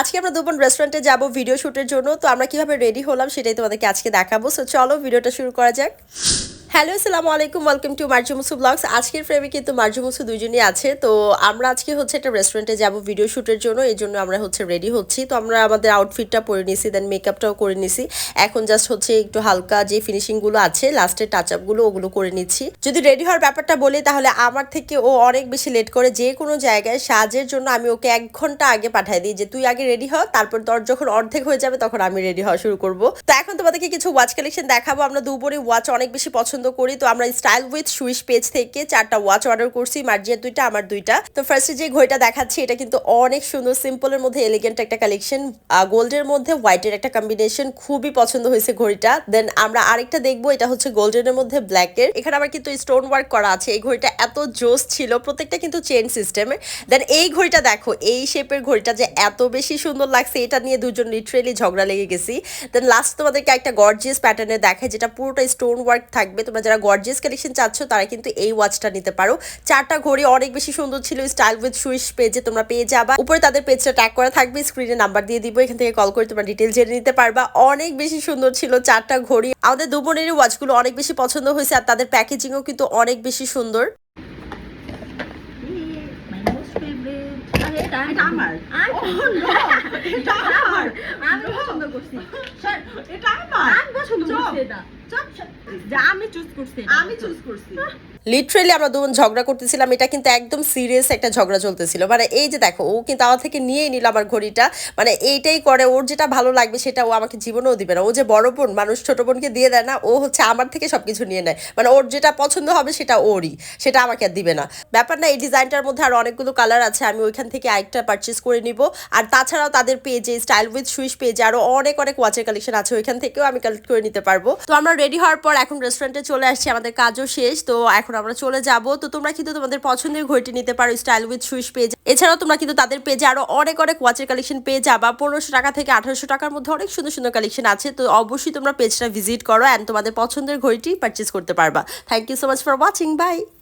আজকে আমরা দুপুর রেস্টুরেন্টে যাব ভিডিও শ্যুটের জন্য। তো আমরা কীভাবে রেডি হলাম সেটাই তোমাদেরকে আজকে দেখাবো। সো চলো ভিডিওটা শুরু করা যাক। হ্যালো, আসসালামু আলাইকুম, ওয়েলকাম টু মার্জুমুসু ব্লগস। আজকের ফ্রেমে কিন্তু মার্জুমুসু দুইজনই আছে। তো আমরা আজকে হচ্ছে একটা রেস্টুরেন্টে যাব ভিডিও শুটের জন্য, এই জন্য আমরা হচ্ছে রেডি হচ্ছি। তো আমরা আমাদের আউটফিটটা পরে নিছি দেন মেকআপটাও করে নিছি। এখন জাস্ট হচ্ছে একটু হালকা যে ফিনিশিংগুলো আছে লাস্টের টাচ আপগুলো ওগুলো করে নিচ্ছি। যদি রেডি হওয়ার ব্যাপারটা বলি, তাহলে আমার থেকে ও অনেক বেশি লেট করে। যে কোনো জায়গায় সাজের জন্য আমি ওকে এক ঘণ্টা আগে পাঠাই দিই যে, তুই আগে রেডি হ, তারপর তোর যখন অর্ধেক হয়ে যাবে, তখন আমি রেডি হওয়া শুরু করব। তো এখন তোমাদেরকে কিছু ওয়াচ কালেকশন দেখাবো। আমরা দুপুরে ওয়াচ অনেক বেশি পছন্দ করি। তো আমরা স্টাইল উইথ সুইশ পেজ থেকে চারটা ওয়াচ অর্ডার করছি মার্জিয়ার দুইটা, আমার দুইটা। তো ফার্স্টে যে ঘড়িটা দেখাচ্ছি, এটা কিন্তু অনেক সুন্দর সিম্পলের মধ্যে এলিগেন্ট একটা কালেকশন গোল্ডের মধ্যে হোয়াইটের একটা কম্বিনেশন খুবই পছন্দ হয়েছে ঘড়িটা। দেন আমরা আরেকটা দেখব, এটা হচ্ছে গোল্ডেনের মধ্যে ব্ল্যাকের এখানে আবার কিন্তু স্টোন ওয়ার্ক করা আছে। এই ঘড়িটা এত জোস ছিল, প্রত্যেকটা কিন্তু চেন সিস্টেমে দেন এই ঘড়িটা দেখো, এই শেপের ঘড়িটা যে এত বেশি সুন্দর লাগছে, এটা নিয়ে দুজন লিটারেলি ঝগড়া লেগে গেছি। দেন লাস্ট তোমাদেরকে একটা গর্জিয়াস প্যাটার্নে দেখায় যেটা পুরোটা স্টোন ওয়ার্ক থাকবে তোমরা যারা গর্জিয়াস কালেকশন চাচ্ছ তারা কিন্তু এই ওয়াচটা নিতে পারো চারটা ঘড়ি অনেক বেশি সুন্দর ছিল স্টাইল উইথ সুইশ পেজে তোমরা পেয়ে যাবা উপরে তাদের পেজটা ট্যাগ করা থাকবে স্ক্রিনে নাম্বার দিয়ে দিব এখান থেকে কল করে তোমরা ডিটেল জেনে নিতে পারবা অনেক বেশি সুন্দর ছিল চারটা ঘড়ি আমাদের দু বোনেরই ওয়াচগুলো অনেক বেশি পছন্দ হয়েছে আর তাদের প্যাকেজিংও কিন্তু অনেক বেশি সুন্দর এটা আমার। এটা আমার। আমি! পছন্দ করছি স্যার, এটা আমার। আমি পছন্দ চুপ। এটা চুপ, চুপ। যা আমি চুজ করছি আমি চুজ করছি। লিটারেলি আমরা দুজন ঝগড়া করতেছিলাম এটা কিন্তু একদম সিরিয়াস একটা ঝগড়া চলতেছিল। মানে এই যে দেখো ও কিন্তু আমার থেকে নিয়েই নিল আমার ঘড়িটা। মানে এইটাই করে ওর যেটা ভালো লাগবে সেটা ও আমাকে জীবনেও দিবে না। ও যে বড় বোন মানুষ ছোট বোনকে দিয়ে দেয় না ও হচ্ছে আমার থেকে সবকিছু নিয়ে নেয়। মানে ওর যেটা পছন্দ হবে সেটা ওরই সেটা আমাকে আর দিবে না। ব্যাপার না এই ডিজাইনটার মধ্যে আর অনেকগুলো কালার আছে আমি ওইখান থেকে আরেকটা পারচেস করে নিব। আর তাছাড়াও তাদের পেজে স্টাইল উইথ সুইশ পেজে আরও অনেক অনেক ওয়াচের কালেকশন আছে ওইখান থেকেও আমি কালেক্ট করে নিতে পারব। তো আমরা রেডি হওয়ার পর এখন রেস্টুরেন্টে চলে আসছি, আমাদের কাজও শেষ। তো এখন আমরা চলে যাব। তো তোমরা কিন্তু তোমাদের পছন্দের ঘড়িটি নিতে পারো স্টাইল উইথ সুইস পেজ এছাড়াও তোমরা কিন্তু তাদের পেজে আরও অনেক অনেক ওয়াচের কালেকশন পেয়ে যাবা। পনেরোশো টাকা থেকে আঠারোশো টাকার মধ্যে অনেক সুন্দর সুন্দর কালেকশন আছে। তো অবশ্যই তোমরা পেজটা ভিজিট করো অ্যান্ড তোমাদের পছন্দের ঘড়িটি পারচেস করতে পারবা। Thank you so much for watching bye